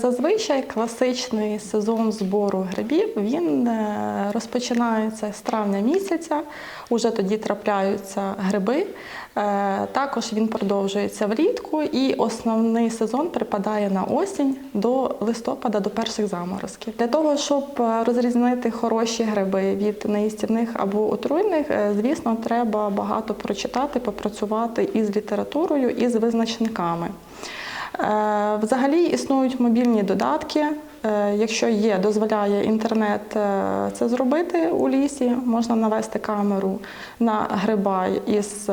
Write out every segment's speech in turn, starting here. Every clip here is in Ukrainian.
Зазвичай класичний сезон збору грибів він е, розпочинається з травня місяця. Уже тоді трапляються гриби. Е, Також він продовжується влітку, і основний сезон припадає на осінь до листопада, до перших заморозків. Для того, щоб е, розрізнити хороші гриби від неїстівних або отруйних, звісно, треба багато прочитати, попрацювати із літературою, і з визначниками. Е, Взагалі існують мобільні додатки. Е, Якщо є, дозволяє інтернет е, це зробити у лісі, можна навести камеру на гриба із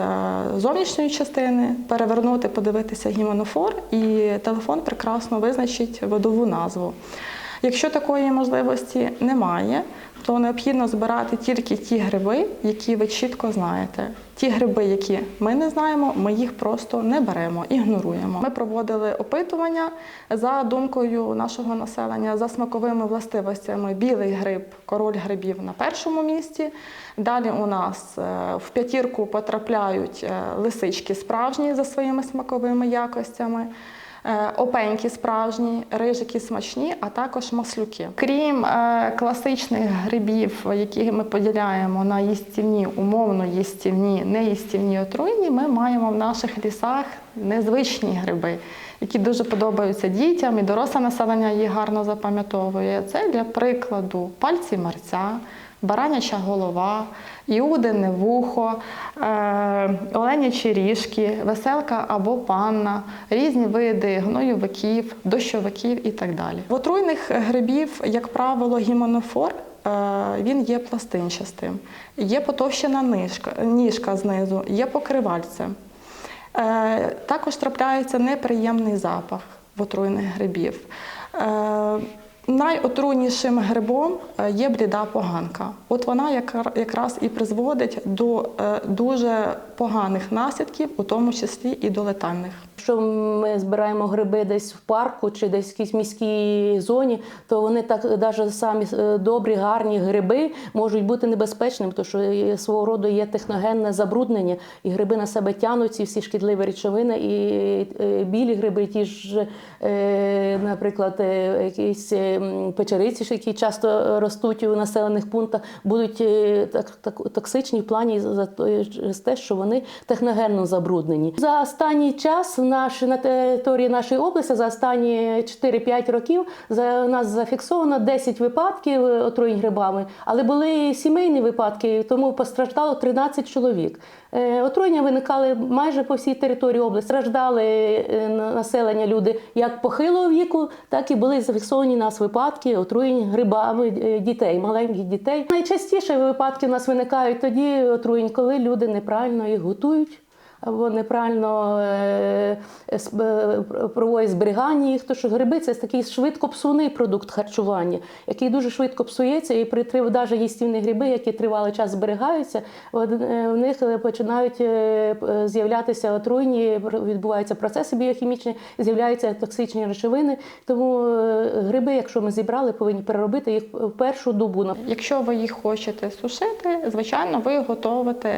зовнішньої частини, перевернути, подивитися гіменофор, і телефон прекрасно визначить видову назву. Якщо такої можливості немає, то необхідно збирати тільки ті гриби, які ви чітко знаєте. Ті гриби, які ми не знаємо, ми їх просто не беремо, ігноруємо. Ми проводили опитування за думкою нашого населення за смаковими властивостями. Білий гриб, король грибів на першому місці. Далі у нас е, в п'ятірку потрапляють е, лисички справжні за своїми смаковими якостями. Е, Опеньки справжні, рижики смачні, а також маслюки. Крім е, класичних грибів, які ми поділяємо на їстівні, умовно їстівні, неїстівні отруйні, ми маємо в наших лісах незвичні гриби, які дуже подобаються дітям, і доросле населення їх гарно запам'ятовує. Це для прикладу пальці мерця. Бараняча голова, іудине вухо, е, оленячі ріжки, веселка або панна, різні види гнойовиків, дощовиків і так далі. В отруйних грибів, як правило, гімонофор е, він є пластинчастим, є потовщена ніжка, ніжка знизу, є покривальцем. Е, Також трапляється неприємний запах в отруйних грибів. Найотруйнішим грибом е, є бліда поганка. От вона якраз і призводить до е, дуже поганих наслідків, у тому числі і до летальних. Якщо ми збираємо гриби десь в парку чи десь в якійсь міській зоні, то вони так навіть самі е, добрі, гарні гриби можуть бути небезпечними, тому що свого роду є техногенне забруднення, і гриби на себе тягнуть ці всі шкідливі речовини, і білі гриби, ті ж, наприклад, якісь печериці, які часто ростуть у населених пунктах, будуть е, так, токсичні в плані за те, що вони техногенно забруднені. За останній час наш, на території нашої області за останні 4-5 років за у нас зафіксовано 10 випадків е, отруєнь грибами, але були сімейні випадки, тому постраждало 13 чоловік. Е, Отруєння виникали майже по всій території області. Страждали е, населення люди як похилого віку, так і були зафіксовані нас випадки отруєнь грибами е, дітей, маленьких дітей. Найчастіше випадки у нас виникають тоді отруєнь, коли люди неправильно їх готують. Або неправильно е, е, проводять зберігання їх, тому що гриби це такий швидко псуний продукт харчування, який дуже швидко псується, і при навіть їстівні гриби, які тривалий час зберігаються, е, в них починають з'являтися отруйні, відбуваються процеси біохімічні, з'являються токсичні речовини. Тому гриби, якщо ми зібрали, повинні переробити їх в першу добу. Якщо ви їх хочете сушити, звичайно, ви готовите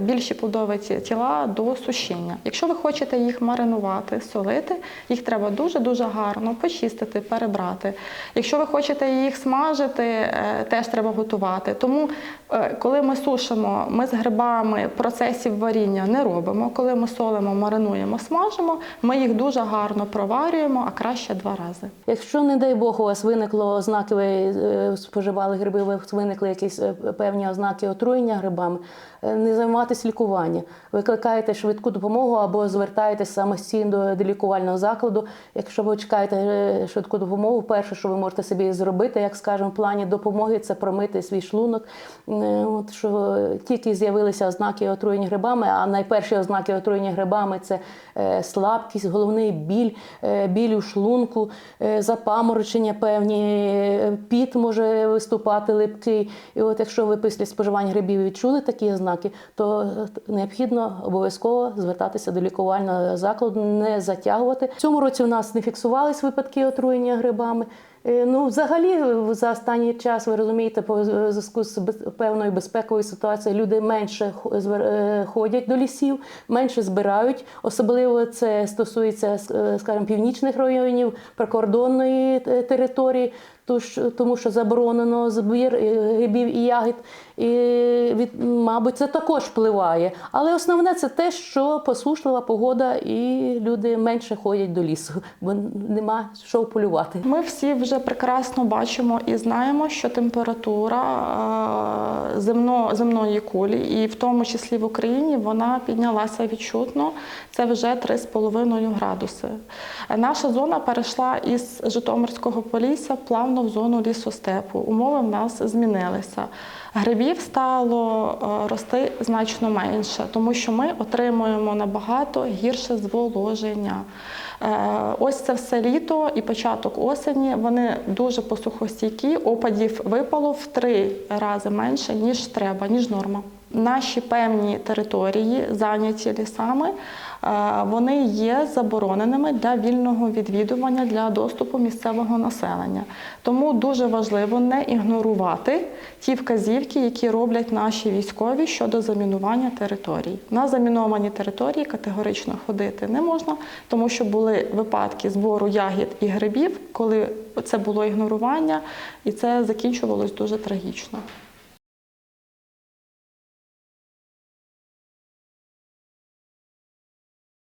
більші плодові тіла до сушіння. Якщо ви хочете їх маринувати, солити, їх треба дуже-дуже гарно почистити, перебрати. Якщо ви хочете їх смажити, е, теж треба готувати. Тому, е, коли ми сушимо, ми з грибами процесів варіння не робимо. Коли ми солимо, маринуємо, смажимо, ми їх дуже гарно проварюємо, а краще два рази. Якщо, не дай Бог, у вас виникло ознаки, ви е, споживали гриби, вас виникли якісь певні ознаки отруєння грибами, не займатися лікуванням. Викликаєте швидку допомогу або звертаєтесь самостійно до лікувального закладу. Якщо ви чекаєте е, швидку допомогу, перше, що ви можете собі зробити, як скажемо, в плані допомоги, це промити свій шлунок. Е, От що тільки з'явилися ознаки отруєння грибами, а найперші ознаки отруєння грибами це е, слабкість, головний біль, е, біль у шлунку, е, запаморочення певні, е, піт може виступати липкий. І от якщо ви після споживання грибів відчули такі ознаки, то е, необхідно обов'язково звертатися до лікувального закладу, не затягувати. В цьому році у нас не фіксувались випадки отруєння грибами. Е, Ну, взагалі, за останній час, ви розумієте, по зв'язку з певною безпековою ситуацією люди менше е, ходять до лісів, менше збирають. Особливо це стосується, е, скажімо, північних районів, прикордонної території, тому що заборонено збір грибів і ягід. І, від, мабуть, це також впливає. Але основне це те, що посушлива погода, і люди менше ходять до лісу, бо нема що полювати. Ми всі вже прекрасно бачимо і знаємо, що температура е, земно, земної кулі, і в тому числі в Україні, вона піднялася відчутно. Це вже 3,5 градуси. Наша зона перейшла із Житомирського полісся плавно в зону лісостепу. Умови в нас змінилися. Грибів стало е, рости значно менше, тому що ми отримуємо набагато гірше зволоження. Е, Ось це все літо і початок осені. Вони дуже посухостійкі. Опадів випало в три рази менше, ніж треба, ніж норма. Наші певні території, зайняті лісами, е, вони є забороненими для вільного відвідування для доступу місцевого населення. Тому дуже важливо не ігнорувати ті вказівки, які роблять наші військові щодо замінування територій. На заміновані території категорично ходити не можна, тому що були випадки збору ягід і грибів, коли це було ігнорування, і це закінчувалось дуже трагічно.